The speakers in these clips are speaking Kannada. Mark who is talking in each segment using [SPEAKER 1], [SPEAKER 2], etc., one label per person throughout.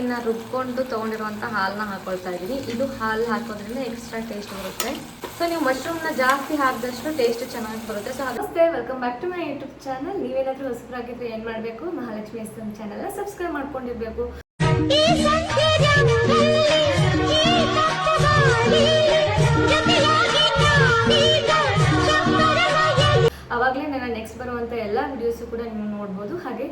[SPEAKER 1] ಇನ್ನ ರುಬ್ಕೊಂಡು ತೊಗೊಂಡಿರುವಂಥ ಹಾಲನ್ನ ಹಾಕೊಳ್ತಾ ಇದ್ದೀನಿ. ಇದು ಹಾಲು ಹಾಕೋದ್ರಿಂದ ಎಕ್ಸ್ಟ್ರಾ ಟೇಸ್ಟ್ ಬರುತ್ತೆ. ಸೊ ನೀವು ಮಶ್ರೂಮ್ನ ಜಾಸ್ತಿ ಹಾಕಿದಷ್ಟು ಟೇಸ್ಟ್ ಚೆನ್ನಾಗಿ ಬರುತ್ತೆ. ಸೊ ನಮಸ್ತೆ welcome back to my YouTube channel ನೀವೇನಾದರೂ ಹೊಸಬರಾಗಿದ್ರೆ ಏನು ಮಾಡಬೇಕು? ಮಹಾಲಕ್ಷ್ಮಿ ಎಸ್ ಚಾನಲ್ ಸಬ್ಸ್ಕ್ರೈಬ್ ಮಾಡ್ಕೊಂಡಿರ್ಬೇಕು. ನೆಕ್ಸ್ಟ್ ಬರುವಂಥ ಎಲ್ಲ ವಿಡಿಯೋಸು ಕೂಡ ನೀವು ನೋಡ್ಬೋದು. ಹಾಗೆ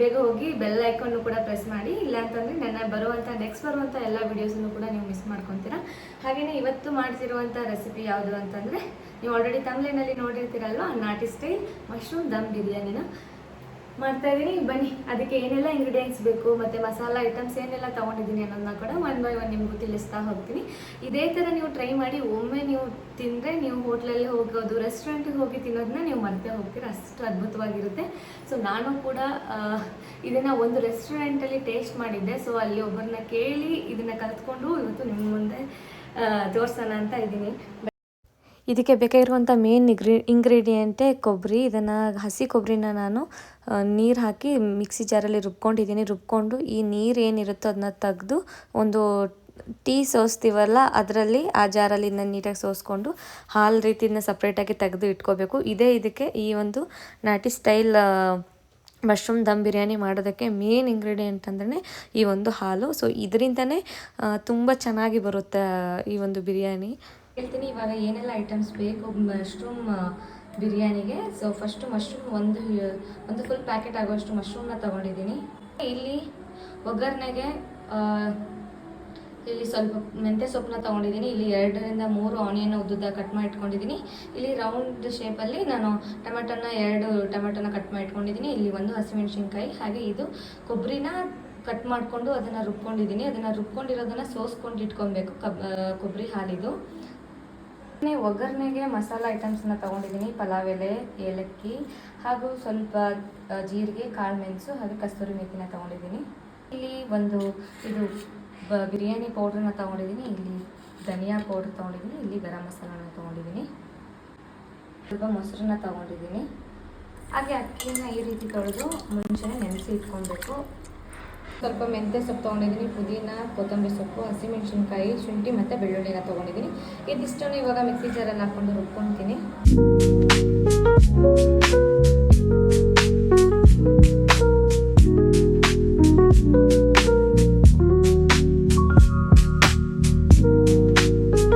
[SPEAKER 1] ಬೇಗ ಹೋಗಿ ಬೆಲ್ ಐಕಾನ್ ಕೂಡ ಪ್ರೆಸ್ ಮಾಡಿ. ಇಲ್ಲ ಅಂತಂದರೆ ನನ್ನ ಬರುವಂಥ ನೆಕ್ಸ್ಟ್ ಬರುವಂಥ ಎಲ್ಲ ವಿಡಿಯೋಸನ್ನು ಕೂಡ ನೀವು ಮಿಸ್ ಮಾಡ್ಕೊತೀರಾ. ಹಾಗೆಯೇ ಇವತ್ತು ಮಾಡ್ತಿರುವಂಥ ರೆಸಿಪಿ ಯಾವುದು ಅಂತಂದರೆ, ನೀವು ಆಲ್ರೆಡಿ ತಮಿಳಿನಲ್ಲಿ ನೋಡಿರ್ತೀರಲ್ವ ನಾಟಿ ಸ್ಟೈಲ್ ಮಶ್ರೂಮ್ ದಮ್ ಬಿರಿಯಾನಿನ ಮಾಡ್ತಾ ಇದ್ದೀನಿ. ಬನ್ನಿ, ಅದಕ್ಕೆ ಏನೆಲ್ಲ ಇಂಗ್ರೀಡಿಯೆಂಟ್ಸ್ ಬೇಕು, ಮತ್ತು ಮಸಾಲ ಐಟಮ್ಸ್ ಏನೆಲ್ಲ ತೊಗೊಂಡಿದ್ದೀನಿ ಅನ್ನೋದನ್ನ ಕೂಡ ಒನ್ ಬೈ ಒನ್ ನಿಮಗೂ ತಿಳಿಸ್ತಾ ಹೋಗ್ತೀನಿ. ಇದೇ ಥರ ನೀವು ಟ್ರೈ ಮಾಡಿ, ಒಮ್ಮೆ ನೀವು ತಿಂದರೆ ನೀವು ಹೋಟ್ಲಲ್ಲಿ ಹೋಗೋದು ರೆಸ್ಟೋರೆಂಟಿಗೆ ಹೋಗಿ ತಿನ್ನೋದನ್ನ ನೀವು ಮರ್ತೇ ಹೋಗ್ತೀರ. ಅಷ್ಟು ಅದ್ಭುತವಾಗಿರುತ್ತೆ. ಸೊ ನಾನು ಕೂಡ ಇದನ್ನು ಒಂದು ರೆಸ್ಟೋರೆಂಟಲ್ಲಿ ಟೇಸ್ಟ್ ಮಾಡಿದ್ದೆ. ಸೊ ಅಲ್ಲಿ ಒಬ್ಬರನ್ನ ಕೇಳಿ ಇದನ್ನು ಕಲಿತ್ಕೊಂಡು ಇವತ್ತು ನಿಮ್ಮ ಮುಂದೆ ತೋರಿಸೋಣ ಅಂತ ಇದ್ದೀನಿ. ಇದಕ್ಕೆ ಬೇಕಾಗಿರುವಂಥ ಮೇನ್ ಇಗ್ರಿ ಇಂಗ್ರೀಡಿಯೆಂಟೇ ಕೊಬ್ಬರಿ. ಇದನ್ನು ಹಸಿ ಕೊಬ್ಬರಿನ ನಾನು ನೀರು ಹಾಕಿ ಮಿಕ್ಸಿ ಜಾರಲ್ಲಿ ರುಬ್ಕೊಂಡಿದ್ದೀನಿ. ರುಬ್ಕೊಂಡು ಈ ನೀರು ಏನಿರುತ್ತೋ ಅದನ್ನ ತೆಗೆದು ಒಂದು ಟೀ ಸೋಸ್ತೀವಲ್ಲ, ಅದರಲ್ಲಿ ಆ ಜಾರಲ್ಲಿ ನಾನು ನೀಟಾಗಿ ಸೋಸ್ಕೊಂಡು ಹಾಲು ರೀತಿಯಿಂದ ಸಪ್ರೇಟಾಗಿ ತೆಗೆದು ಇಟ್ಕೋಬೇಕು. ಇದೇ ಇದಕ್ಕೆ ಈ ಒಂದು ನಾಟಿ ಸ್ಟೈಲ್ ಮಶ್ರೂಮ್ ದಮ್ ಬಿರಿಯಾನಿ ಮಾಡೋದಕ್ಕೆ ಮೇನ್ ಇಂಗ್ರೀಡಿಯೆಂಟ್ ಅಂದ್ರೆ ಈ ಒಂದು ಹಾಲು. ಸೊ ಇದರಿಂದನೇ ತುಂಬ ಚೆನ್ನಾಗಿ ಬರುತ್ತೆ ಈ ಒಂದು ಬಿರಿಯಾನಿ. ಹೇಳ್ತೀನಿ ಇವಾಗ ಏನೆಲ್ಲ ಐಟಮ್ಸ್ ಬೇಕು ಮಶ್ರೂಮ್ ಬಿರಿಯಾನಿಗೆ. ಸೊ ಫಸ್ಟು ಮಶ್ರೂಮ್ ಒಂದು ಒಂದು ಫುಲ್ ಪ್ಯಾಕೆಟ್ ಆಗುವಷ್ಟು ಮಶ್ರೂಮ್ನ ತೊಗೊಂಡಿದ್ದೀನಿ. ಇಲ್ಲಿ ಒಗ್ಗರಣೆಗೆ ಇಲ್ಲಿ ಸ್ವಲ್ಪ ಮೆಂತ್ಯ ಸೊಪ್ಪನ್ನ ತೊಗೊಂಡಿದ್ದೀನಿ. ಇಲ್ಲಿ ಎರಡರಿಂದ ಮೂರು ಆನಿಯನ್ ಉದ್ದುದ್ದ ಕಟ್ ಮಾಡಿ ಇಟ್ಕೊಂಡಿದ್ದೀನಿ ಇಲ್ಲಿ ರೌಂಡ್ ಶೇಪಲ್ಲಿ ನಾನು ಟೊಮೆಟೊನ ಎರಡು ಟೊಮೆಟೊನ ಕಟ್ ಮಾಡಿ ಇಟ್ಕೊಂಡಿದ್ದೀನಿ ಇಲ್ಲಿ ಒಂದು ಹಸಿಮೆಣಸಿನ್ಕಾಯಿ, ಹಾಗೆ ಇದು ಕೊಬ್ಬರಿನ ಕಟ್ ಮಾಡಿಕೊಂಡು ಅದನ್ನು ರುಬ್ಕೊಂಡಿದ್ದೀನಿ. ಅದನ್ನು ರುಬ್ಕೊಂಡಿರೋದನ್ನು ಸೋಸ್ಕೊಂಡು ಇಟ್ಕೊಬೇಕು, ಕಬ್ ಕೊಬ್ಬರಿ ಹಾಲಿದು. ಒಗ್ಗರಣೆಗೆ ಮಸಾಲ ಐಟಮ್ಸನ್ನ ತೊಗೊಂಡಿದ್ದೀನಿ ಪಲಾವ್ ಎಲೆ ಏಲಕ್ಕಿ ಹಾಗೂ ಸ್ವಲ್ಪ ಜೀರಿಗೆ, ಕಾಳು ಮೆಣಸು ಹಾಗೂ ಕಸ್ತೂರಿ ಮೆಥಿನ ತೊಗೊಂಡಿದ್ದೀನಿ. ಇಲ್ಲಿ ಒಂದು ಇದು ಬಿರಿಯಾನಿ ಪೌಡ್ರನ್ನ ತೊಗೊಂಡಿದ್ದೀನಿ, ಇಲ್ಲಿ ಧನಿಯಾ ಪೌಡ್ರ್ ತೊಗೊಂಡಿದ್ದೀನಿ, ಇಲ್ಲಿ ಗರಂ ಮಸಾಲನ ತೊಗೊಂಡಿದ್ದೀನಿ. ಸ್ವಲ್ಪ ಮೊಸರನ್ನ ತೊಗೊಂಡಿದ್ದೀನಿ. ಹಾಗೆ ಅಕ್ಕಿನ ಈ ರೀತಿ ತೊಳೆದು ಮುಂಚೆನೇ ನೆನೆಸಿ ಇಟ್ಕೊಬೇಕು. ಸ್ವಲ್ಪ ಮೆಂತ್ಯ ಸೊಪ್ಪು ತೊಗೊಂಡಿದ್ದೀನಿ, ಪುದೀನ, ಕೊತ್ತಂಬರಿ ಸೊಪ್ಪು, ಹಸಿಮೆಣಸಿನ್ಕಾಯಿ, ಶುಂಠಿ ಮತ್ತು ಬೆಳ್ಳುಳ್ಳಿನ ತೊಗೊಂಡಿದ್ದೀನಿ. ಇದಿಷ್ಟನ್ನು ಇವಾಗ ಮಿಕ್ಸಿ ಜಾರಲ್ಲಿ ಹಾಕ್ಕೊಂಡು ರುಬ್ಕೊತೀನಿ.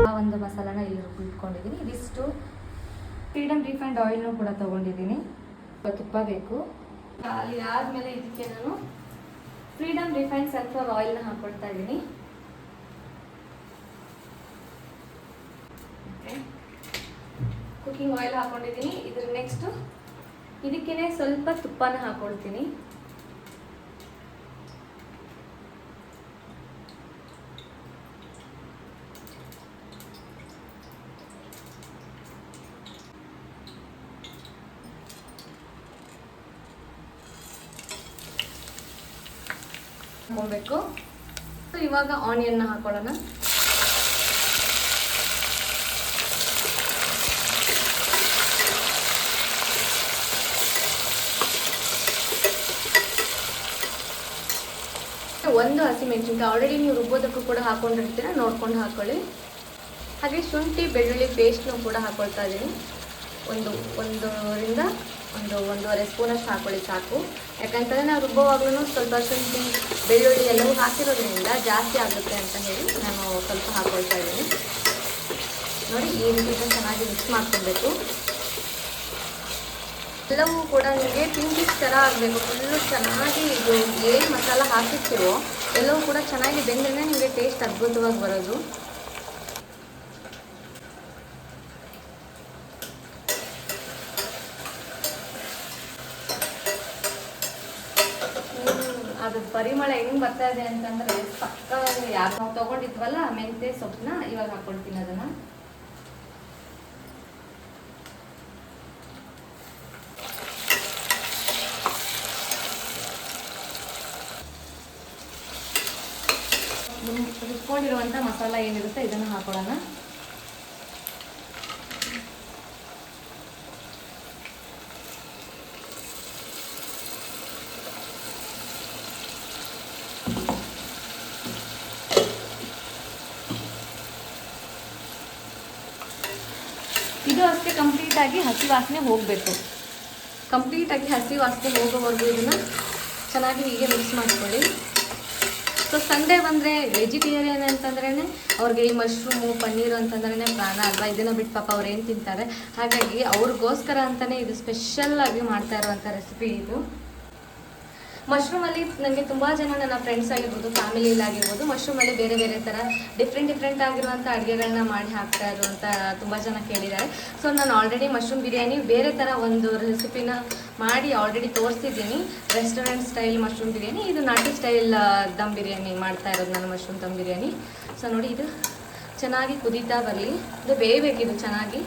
[SPEAKER 1] ಆ ಒಂದು ಮಸಾಲಾನ ಇಲ್ಲಿ ಇದಿಷ್ಟು ಫ್ರೀಡಮ್ ರಿಫೈಂಡ್ ಆಯಿಲ್ನು ಕೂಡ ತಗೊಂಡಿದ್ದೀನಿ. ತುಪ್ಪ ಬೇಕು. ಅಲ್ಲಿ ಆದಮೇಲೆ ಇದಕ್ಕೆ ನಾನು ಫ್ರೀಡಮ್ ರಿಫೈನ್ ಸನ್ಫ್ಲವರ್ ಆಯಿಲ್ನ ಹಾಕೊಳ್ತಾ ಇದ್ದೀನಿ ಕುಕಿಂಗ್ ಆಯಿಲ್ ಹಾಕೊಂಡಿದ್ದೀನಿ ಇದ್ರ ನೆಕ್ಸ್ಟು ಇದಕ್ಕೇನೆ ಸ್ವಲ್ಪ ತುಪ್ಪನ ಹಾಕೊಳ್ತೀನಿ. ಹಾಕೊಬೇಕು ಸೊ ಇವಾಗ ಆನಿಯನ್ನ ಹಾಕೊಳ್ಳೋಣ. ಒಂದು ಹಸಿಮೆಣಸಿನ್ಕಾಯಿ ಆಲ್ರೆಡಿ ನೀವು ರುಬ್ಬೋದಕ್ಕೂ ಕೂಡ ಹಾಕೊಂಡಿರ್ತೀರ, ನೋಡ್ಕೊಂಡು ಹಾಕೊಳ್ಳಿ. ಹಾಗೆ ಶುಂಠಿ, ಬೆಳ್ಳುಳ್ಳಿ ಪೇಸ್ಟ್ನು ಕೂಡ ಹಾಕೊಳ್ತಾ ಇದ್ದೀನಿ. ಒಂದು, ಒಂದರಿಂದ ಒಂದು ಒಂದೂವರೆ ಸ್ಪೂನಷ್ಟು ಹಾಕೊಳ್ಳಿ ಸಾಕು. ಯಾಕಂತಂದರೆ ನಾವು ರುಬ್ಬೋವಾಗ್ಲೂ ಸ್ವಲ್ಪ ಶುಂಠಿ, ಬೆಳ್ಳುಳ್ಳಿ ಎಲ್ಲವೂ ಹಾಕಿರೋದ್ರಿಂದ ಜಾಸ್ತಿ ಆಗುತ್ತೆ ಅಂತ ಹೇಳಿ ನಾನು ಸ್ವಲ್ಪ ಹಾಕೊಳ್ತಾ ಇದ್ದೀನಿ. ನೋಡಿ, ಈ ರೀತಿ ಚೆನ್ನಾಗಿ ಮಿಕ್ಸ್ ಮಾಡ್ಕೊಬೇಕು ಎಲ್ಲವೂ ಕೂಡ ನಿಮಗೆ ಪಿಂಕಿಸ್ ಥರ ಆಗಬೇಕು. ಫುಲ್ಲು ಚೆನ್ನಾಗಿ ಇದು ಏನು ಮಸಾಲ ಹಾಕಿರ್ತೀವೋ ಎಲ್ಲವೂ ಕೂಡ ಚೆನ್ನಾಗಿ ಬೆಂದ್ರೆ ನಿಮಗೆ ಟೇಸ್ಟ್ ಅದ್ಭುತವಾಗಿ ಬರೋದು. ಪರಿಮಳ ಹೆಂಗ್ ಬರ್ತಾ ಇದೆ ಅಂತಂದ್ರೆ ಪಕ್ಕ ಯಾರು ನಾವು ತಗೊಂಡಿದ್ವಲ್ಲ ಮೆಂತೆ ಸೊಪ್ಪನ್ನ ಇವಾಗ ಹಾಕೊಳ್ತೀನಿ ಅದನ್ನ. ರುಬ್ಕೊಂಡಿರುವಂಥ ಮಸಾಲ ಏನಿರುತ್ತೆ ಇದನ್ನು ಹಾಕೊಳ್ಳೋಣ ಮತ್ತೆ ಕಂಪ್ಲೀಟಾಗಿ ಹಸಿ ವಾಸನೆ ಹೋಗಬೇಕು. ಕಂಪ್ಲೀಟಾಗಿ ಹಸಿ ವಾಸನೆ ಹೋಗೋವರೆಗೂ ಇದನ್ನು ಚೆನ್ನಾಗಿ ಹೀಗೆ ಮಿಕ್ಸ್ ಮಾಡ್ಕೊಳ್ಳಿ. ಸೊ ಸಂಡೇ ಬಂದರೆ ವೆಜಿಟೇರಿಯನ್ ಅಂತಂದ್ರೇ ಅವ್ರಿಗೆ ಈ ಮಶ್ರೂಮು ಪನ್ನೀರು ಅಂತಂದ್ರೇ ಪ್ರಾಣ ಅಲ್ವಾ? ಇದನ್ನು ಬಿಟ್ಟು ಪಾಪ ಅವ್ರು ಏನು ತಿಂತಾರೆ? ಹಾಗಾಗಿ ಅವ್ರಿಗೋಸ್ಕರ ಅಂತಲೇ ಇದು ಸ್ಪೆಷಲ್ಲಾಗಿ ಮಾಡ್ತಾ ಇರುವಂಥ ರೆಸಿಪಿ ಇದು. ಮಶ್ರೂಮಲ್ಲಿ ನನಗೆ ತುಂಬ ಜನ ನನ್ನ ಫ್ರೆಂಡ್ಸ್ ಆಗಿರ್ಬೋದು ಫ್ಯಾಮಿಲಿಯಲ್ಲಿ ಆಗಿರ್ಬೋದು ಮಶ್ರೂಮಲ್ಲಿ ಬೇರೆ ಬೇರೆ ಥರ ಡಿಫ್ರೆಂಟ್ ಡಿಫ್ರೆಂಟ್ ಆಗಿರುವಂಥ ಅಡುಗೆಗಳನ್ನ ಮಾಡಿ ಹಾಕ್ತಾ ಅಂತ ತುಂಬ ಜನ ಕೇಳಿದ್ದಾರೆ. ಸೊ ನಾನು ಆಲ್ರೆಡಿ ಮಶ್ರೂಮ್ ಬಿರಿಯಾನಿ ಬೇರೆ ಥರ ಒಂದು ರೆಸಿಪಿನ ಮಾಡಿ ಆಲ್ರೆಡಿ ತೋರಿಸಿದ್ದೀನಿ. ರೆಸ್ಟೋರೆಂಟ್ ಸ್ಟೈಲ್ ಮಶ್ರೂಮ್ ಬಿರಿಯಾನಿ, ಇದು ನಾಟಿ ಸ್ಟೈಲ್ ದಮ್ ಬಿರಿಯಾನಿ ಮಾಡ್ತಾ ಇರೋದು ನಾನು ಮಶ್ರೂಮ್ ದಮ್ ಬಿರಿಯಾನಿ. ಸೊ ನೋಡಿ ಇದು ಚೆನ್ನಾಗಿ ಕುದೀತಾ ಬರಲಿ. ಇದು ಬೇಯಬೇಕಿದು ಚೆನ್ನಾಗಿ.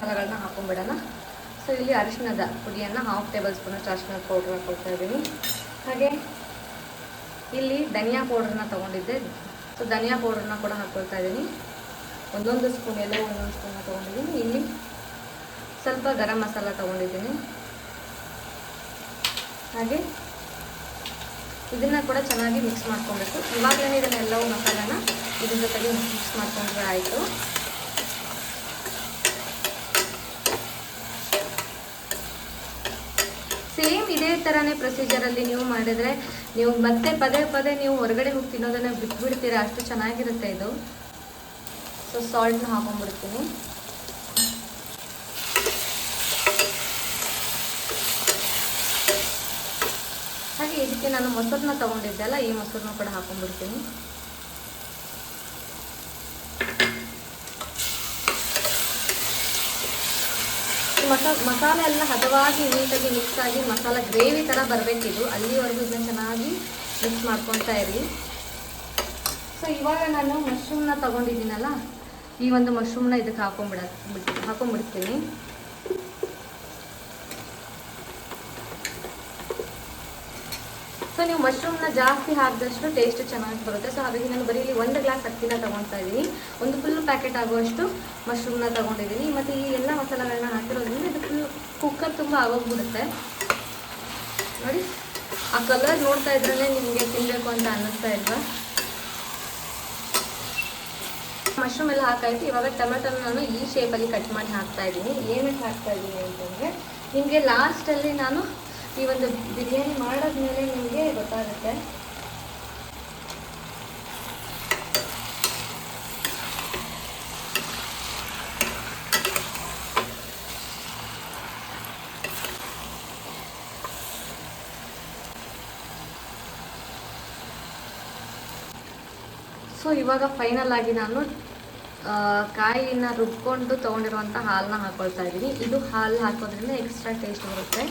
[SPEAKER 1] ಫಲಗಳನ್ನ ಹಾಕೊಂಡ್ಬಿಡೋಣ. ಸೊ ಇಲ್ಲಿ ಅರಿಶಿಣದ ಪುಡಿಯನ್ನು ಹಾಫ್ ಟೇಬಲ್ ಸ್ಪೂನಷ್ಟು ಅರಿಶಿಣದ ಪೌಡ್ರ್ ಹಾಕೊಳ್ತಾ ಇದ್ದೀನಿ. ಹಾಗೆ ಇಲ್ಲಿ ಧನಿಯಾ ಪೌಡ್ರನ್ನ ತೊಗೊಂಡಿದ್ದೆ. ಸೊ ಧನಿಯಾ ಪೌಡ್ರನ್ನ ಕೂಡ ಹಾಕ್ಕೊಳ್ತಾ ಇದ್ದೀನಿ. ಒಂದೊಂದು ಸ್ಪೂನ್ ಎಲ್ಲ ಒಂದೊಂದು ಸ್ಪೂನ ತೊಗೊಂಡಿದ್ದೀನಿ. ಇಲ್ಲಿ ಸ್ವಲ್ಪ ಗರಂ ಮಸಾಲ ತೊಗೊಂಡಿದ್ದೀನಿ. ಹಾಗೆ ಇದನ್ನು ಕೂಡ ಚೆನ್ನಾಗಿ ಮಿಕ್ಸ್ ಮಾಡ್ಕೊಬೇಕು. ಇವಾಗಲೇ ಇದನ್ನೆಲ್ಲವೂ ಮಸಾಲಾನ ಇದ್ರ ಜೊತೆಗೆ ಮಿಕ್ಸ್ ಮಾಡ್ಕೊಂಡ್ರೆ ಆಯಿತು. ಇದೇ ಥರನೇ ಪ್ರೊಸೀಜರಲ್ಲಿ ನೀವು ಮಾಡಿದರೆ ನೀವು ಮತ್ತೆ ಪದೇ ಪದೇ ನೀವು ಹೊರಗಡೆ ಹೋಗಿ ತಿನ್ನೋದನ್ನು ಬಿಟ್ಬಿಡ್ತೀರಾ? ಅಷ್ಟು ಚೆನ್ನಾಗಿರುತ್ತೆ ಇದು. ಸೊ ಸಾಲ್ಟ್ನ ಹಾಕೊಂಡ್ಬಿಡ್ತೀನಿ. ಹಾಗೆ ಇದಕ್ಕೆ ನಾನು ಮೊಸರನ್ನ ತೊಗೊಂಡಿದ್ದೆ ಅಲ್ಲ, ಈ ಮೊಸರನ್ನ ಕೂಡ ಹಾಕೊಂಡ್ಬಿಡ್ತೀನಿ. ಮಸಾ, ಮಸಾಲೆ ಎಲ್ಲ ಹದವಾಗಿ ನೀಟಾಗಿ ಮಿಕ್ಸ್ ಆಗಿ ಮಸಾಲ ಗ್ರೇವಿ ಥರ ಬರಬೇಕಿದು ಅಲ್ಲಿವರೆಗೂ ಇದನ್ನ ಚೆನ್ನಾಗಿ ಮಿಕ್ಸ್ ಮಾಡ್ಕೊತಾ ಇರಿ. ಸೊ ಇವಾಗ ನಾನು ಮಶ್ರೂಮ್ನ ತೊಗೊಂಡಿದ್ದೀನಲ್ಲ, ಈ ಒಂದು ಮಶ್ರೂಮ್ನ ಇದಕ್ಕೆ ಹಾಕೊಂಡ್ಬಿಡ ಬಿಟ್ಟು ಹಾಕೊಂಡ್ಬಿಡ್ತೀನಿ ಸೊ ನೀವು ಮಶ್ರೂಮ್ನ ಜಾಸ್ತಿ ಹಾಕಿದಷ್ಟು ಟೇಸ್ಟ್ ಚೆನ್ನಾಗಿ ಬರುತ್ತೆ. ಸೊ ಹಾಗಾಗಿ ನಾನು ಬರೀ ಒಂದು ಗ್ಲಾಸ್ ಅಕ್ಕಿನ ತೊಗೊಳ್ತಾ ಇದ್ದೀನಿ. ಒಂದು ಫುಲ್ ಪ್ಯಾಕೆಟ್ ಆಗುವಷ್ಟು ಮಶ್ರೂಮ್ನ ತೊಗೊಂಡಿದ್ದೀನಿ. ಮತ್ತು ಈ ಎಲ್ಲ ಮಸಾಲೆಗಳನ್ನ ಹಾಕಿರೋದ್ರಿಂದ ಇದು ಫುಲ್ ಕುಕ್ಕರ್ ತುಂಬ ಆಗೋಗ್ಬಿಡುತ್ತೆ. ನೋಡಿ, ಆ ಕಲರ್ ನೋಡ್ತಾ ಇದ್ರೇ ನಿಮಗೆ ತಿನ್ನಬೇಕು ಅಂತ ಅನ್ನಿಸ್ತಾ ಇಲ್ವಾ? ಮಶ್ರೂಮ್ ಎಲ್ಲ ಹಾಕಾಯ್ತು. ಇವಾಗ ಟೊಮೆಟೊನ ನಾನು ಈ ಶೇಪಲ್ಲಿ ಕಟ್ ಮಾಡಿ ಹಾಕ್ತಾ ಇದ್ದೀನಿ. ಏನಕ್ಕೆ ಹಾಕ್ತಾ ಇದ್ದೀನಿ ಅಂತಂದರೆ, ನಿಮಗೆ ಲಾಸ್ಟಲ್ಲಿ ನಾನು ಈ ಒಂದು ಬಿರಿಯಾನಿ ಮಾಡೋದ್ಮೇಲೆ ನಿಮಗೆ ಗೊತ್ತಾಗುತ್ತೆ. ಸೊ ಇವಾಗ ಫೈನಲ್ ಆಗಿ ನಾನು ಕಾಯಿನ ರುಬ್ಕೊಂಡು ತೊಗೊಂಡಿರುವಂಥ ಹಾಲನ್ನ ಹಾಕೊಳ್ತಾ ಇದ್ದೀನಿ. ಇದು ಹಾಲು ಹಾಕೋದ್ರಿಂದ ಎಕ್ಸ್ಟ್ರಾ ಟೇಸ್ಟ್ ಬರುತ್ತೆ.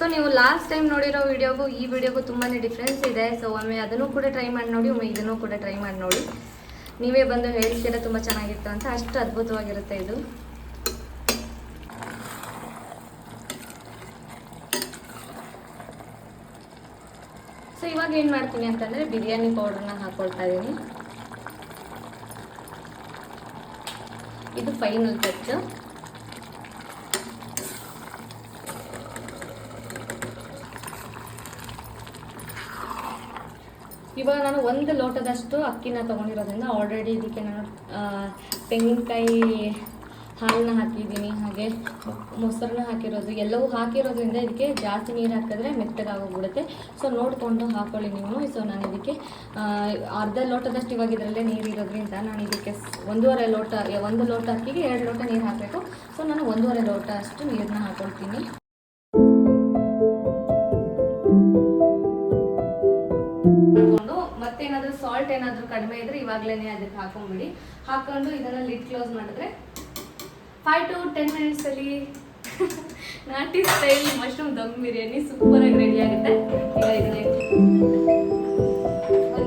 [SPEAKER 1] ಸೊ ನೀವು ಲಾಸ್ಟ್ ಟೈಮ್ ನೋಡಿರೋ ವಿಡಿಯೋಗೂ ಈ ವಿಡಿಯೋಗೂ ತುಂಬಾ ಡಿಫ್ರೆನ್ಸ್ ಇದೆ. ಸೊ ಒಮ್ಮೆ ಅದನ್ನು ಕೂಡ ಟ್ರೈ ಮಾಡಿ ನೋಡಿ, ಒಮ್ಮೆ ಇದನ್ನು ಕೂಡ ಟ್ರೈ ಮಾಡಿ ನೋಡಿ. ನೀವೇ ಬಂದು ಹೇಳ್ತೀರ ತುಂಬ ಚೆನ್ನಾಗಿತ್ತು ಅಂತ. ಅಷ್ಟು ಅದ್ಭುತವಾಗಿರುತ್ತೆ ಇದು. ಸೊ ಇವಾಗ ಏನು ಮಾಡ್ತೀನಿ ಅಂತಂದರೆ ಬಿರಿಯಾನಿ ಪೌಡ್ರನ್ನ ಹಾಕ್ಕೊಳ್ತಾ ಇದ್ದೀನಿ. ಇದು ಫೈನಲ್ ಟಚ್ ಇವಾಗ ನಾನು ಒಂದು ಲೋಟದಷ್ಟು ಅಕ್ಕಿನ ತೊಗೊಂಡಿರೋದ್ರಿಂದ ಆಲ್ರೆಡಿ ಇದಕ್ಕೆ ನಾನು ತೆಂಗಿನಕಾಯಿ ಹಾಲನ್ನ ಹಾಕಿದ್ದೀನಿ, ಹಾಗೆ ಮೊಸರನ್ನ ಹಾಕಿರೋದು, ಎಲ್ಲವೂ ಹಾಕಿರೋದ್ರಿಂದ ಇದಕ್ಕೆ ಜಾಸ್ತಿ ನೀರು ಹಾಕಿದ್ರೆ ಮೆತ್ತಗಾಗೋಗ್ಬಿಡುತ್ತೆ. ಸೊ ನೋಡಿಕೊಂಡು ಹಾಕೊಳ್ಳಿ ನೀವು. ಸೊ ನಾನು ಇದಕ್ಕೆ ಅರ್ಧ ಲೋಟದಷ್ಟು ಇವಾಗ ಇದರಲ್ಲೇ ನೀರು ಇರೋದ್ರಿಂದ ನಾನು ಇದಕ್ಕೆ ಒಂದೂವರೆ ಲೋಟ, ಒಂದು ಲೋಟ ಅಕ್ಕಿಗೆ ಎರಡು ಲೋಟ ನೀರು ಹಾಕಬೇಕು. ಸೊ ನಾನು ಒಂದೂವರೆ ಲೋಟ ಅಷ್ಟು ನೀರನ್ನ ಹಾಕೊಳ್ತೀನಿ. ಮತ್ತೇನಾದ್ರೂ ಸಾಲ್ಟ್ ಏನಾದರೂ ಕಡಿಮೆ ಇದ್ರೆ ಇವಾಗ್ಲೇನೆ ಅದಕ್ಕೆ ಹಾಕೊಂಡ್ಬಿಡಿ ಹಾಕೊಂಡು ಇದನ್ನ ಲಿಡ್ ಕ್ಲೋಸ್ ಮಾಡಿದ್ರೆ ಫೈವ್ ಟು ಟೆನ್ ಮಿನಿಟ್ಸ್ ಅಲ್ಲಿ ನಾಟಿ style mushroom dum biryani super ಆಗಿ ರೆಡಿ ಆಗುತ್ತೆ.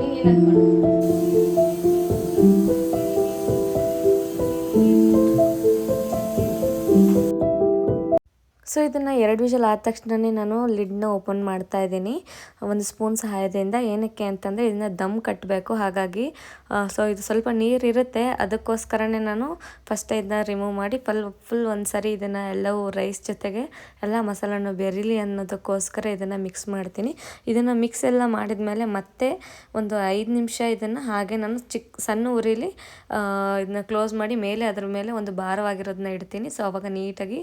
[SPEAKER 1] ಈಗ ಇದನ್ನ ಸೊ, ಇದನ್ನು ಎರಡು ವಿಷಲ್ ಆದ ತಕ್ಷಣವೇ ನಾನು ಲಿಡ್ನ ಓಪನ್ ಮಾಡ್ತಾ ಇದ್ದೀನಿ. ಒಂದು ಸ್ಪೂನ್ ಸಹಾಯದಿಂದ. ಏನಕ್ಕೆ ಅಂತಂದರೆ, ಇದನ್ನ ದಮ್ ಕಟ್ಟಬೇಕು ಹಾಗಾಗಿ ಸೊ, ಇದು ಸ್ವಲ್ಪ ನೀರು ಇರುತ್ತೆ. ಅದಕ್ಕೋಸ್ಕರನೇ ನಾನು ಫಸ್ಟ್ ಇದನ್ನ ರಿಮೂವ್ ಮಾಡಿ ಫುಲ್ ಫುಲ್ ಒಂದು ಸರಿ ಇದನ್ನು ಎಲ್ಲವೂ ರೈಸ್ ಜೊತೆಗೆ ಎಲ್ಲ ಮಸಾಲನ್ನು ಬೆರೀಲಿ ಅನ್ನೋದಕ್ಕೋಸ್ಕರ ಇದನ್ನು ಮಿಕ್ಸ್ ಮಾಡ್ತೀನಿ. ಇದನ್ನು ಮಿಕ್ಸ್ ಎಲ್ಲ ಮಾಡಿದ್ಮೇಲೆ ಮತ್ತೆ ಒಂದು ಐದು ನಿಮಿಷ ಇದನ್ನು ಹಾಗೆ ನಾನು ಚಿಕ್ಕ ಸಣ್ಣ ಉರಿಲಿ ಇದನ್ನ ಕ್ಲೋಸ್ ಮಾಡಿ, ಮೇಲೆ ಅದ್ರ ಮೇಲೆ ಒಂದು ಭಾರವಾಗಿರೋದನ್ನ ಇಡ್ತೀನಿ. ಸೊ, ಅವಾಗ ನೀಟಾಗಿ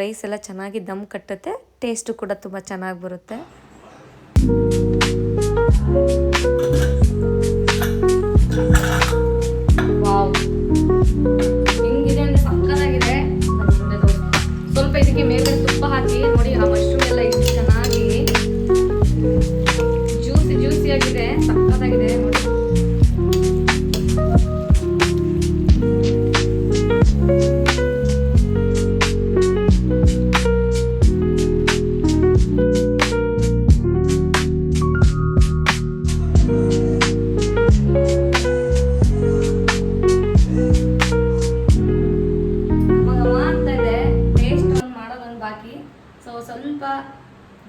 [SPEAKER 1] ರೈಸ್ ಎಲ್ಲ ಚೆನ್ನಾಗಿ ದಮ್ ಕಟ್ಟುತ್ತೆ ಟೇಸ್ಟು ಕೂಡ ತುಂಬ ಚೆನ್ನಾಗಿ ಬರುತ್ತೆ ಹಿಂಗಿದೆ. ಸ್ವಲ್ಪ ಇದಕ್ಕೆ ಮೇಲೆ ಸೊ ಸ್ವಲ್ಪ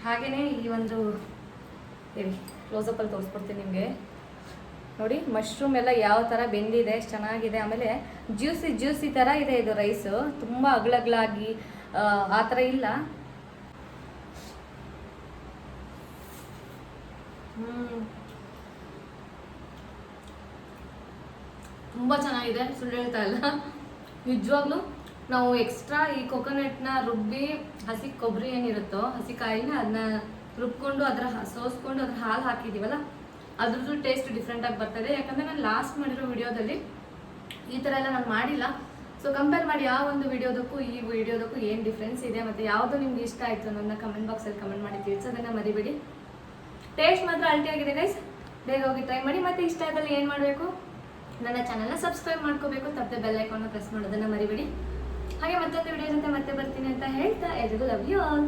[SPEAKER 1] ಹಾಗೇ ಈ ಒಂದು ಹೇಳಿ ಕ್ಲೋಸಪ್ಪಲ್ಲಿ ತೋರಿಸ್ಕೊಡ್ತೀನಿ ನಿಮಗೆ. ನೋಡಿ ಮಶ್ರೂಮ್ ಎಲ್ಲ ಯಾವ ಥರ ಬೆಂದಿದೆ ಎಷ್ಟು ಚೆನ್ನಾಗಿದೆ ಆಮೇಲೆ ಜ್ಯೂಸಿ ಜ್ಯೂಸಿ ಥರ ಇದೆ ಇದು ರೈಸು ತುಂಬ ಅಗ್ಲಗ್ಲಾಗಿ ಆ, ಥರ ಇಲ್ಲ. ತುಂಬ ಚೆನ್ನಾಗಿದೆ ಸುಳ್ಳು ಹೇಳ್ತಾ ಇಲ್ಲ. ನಿಜವಾಗ್ಲೂ ನಾವು ಎಕ್ಸ್ಟ್ರಾ ಈ ಕೊಕೊನಟ್ನ ರುಬ್ಬಿ ಹಸಿ ಕೊಬ್ಬರಿ ಏನಿರುತ್ತೋ, ಹಸಿ ಕಾಯಿನ ಅದನ್ನ ರುಬ್ಕೊಂಡು ಅದರ ಸೋಸ್ಕೊಂಡು ಅದ್ರ ಹಾಲು ಹಾಕಿದ್ದೀವಲ್ಲ ಅದ್ರದ್ದು ಟೇಸ್ಟ್ ಡಿಫ್ರೆಂಟ್ ಆಗಿ ಬರ್ತದೆ. ಯಾಕಂದ್ರೆ ನಾನು ಲಾಸ್ಟ್ ಮಾಡಿರೋ ವಿಡಿಯೋದಲ್ಲಿ ಈ ಥರ ಎಲ್ಲ ನಾನು ಮಾಡಿಲ್ಲ. ಸೊ ಕಂಪೇರ್ ಮಾಡಿ ಯಾವ ಒಂದು ವಿಡಿಯೋದಕ್ಕೂ ಈ ವಿಡಿಯೋದಕ್ಕೂ ಏನು ಡಿಫ್ರೆನ್ಸ್ ಇದೆ ಮತ್ತು ಯಾವುದು ನಿಮ್ಗೆ ಇಷ್ಟ ಆಯಿತು ನನ್ನ ಕಮೆಂಟ್ ಬಾಕ್ಸಲ್ಲಿ ಕಮೆಂಟ್ ಮಾಡಿ ತಿಳಿಸೋದನ್ನು ಮರಿಬೇಡಿ. ಟೇಸ್ಟ್ ಮಾತ್ರ ಅಲ್ಟಿಯಾಗಿದೆ ಗೈಸ್ ಬೇಗ ಹೋಗಿ ಟ್ರೈ ಮಾಡಿ. ಮತ್ತೆ ಇಷ್ಟ ಆದಲ್ಲಿ ಏನು ಮಾಡಬೇಕು? ನನ್ನ ಚಾನಲ್ನ ಸಬ್ಸ್ಕ್ರೈಬ್ ಮಾಡ್ಕೋಬೇಕು. ತಪ್ಪದೆ ಬೆಲ್ ಐಕಾನ್ನ ಪ್ರೆಸ್ ಮಾಡೋದನ್ನ ಮರಿಬೇಡಿ. ಹಾಗೆ ಮತ್ತೊಂದು ವಿಡಿಯೋ ಜೊತೆ ಮತ್ತೆ ಬರ್ತೀನಿ ಅಂತ ಹೇಳ್ತಾ ಎಲ್ರಿಗೂ ಲವ್ ಯು ಆಲ್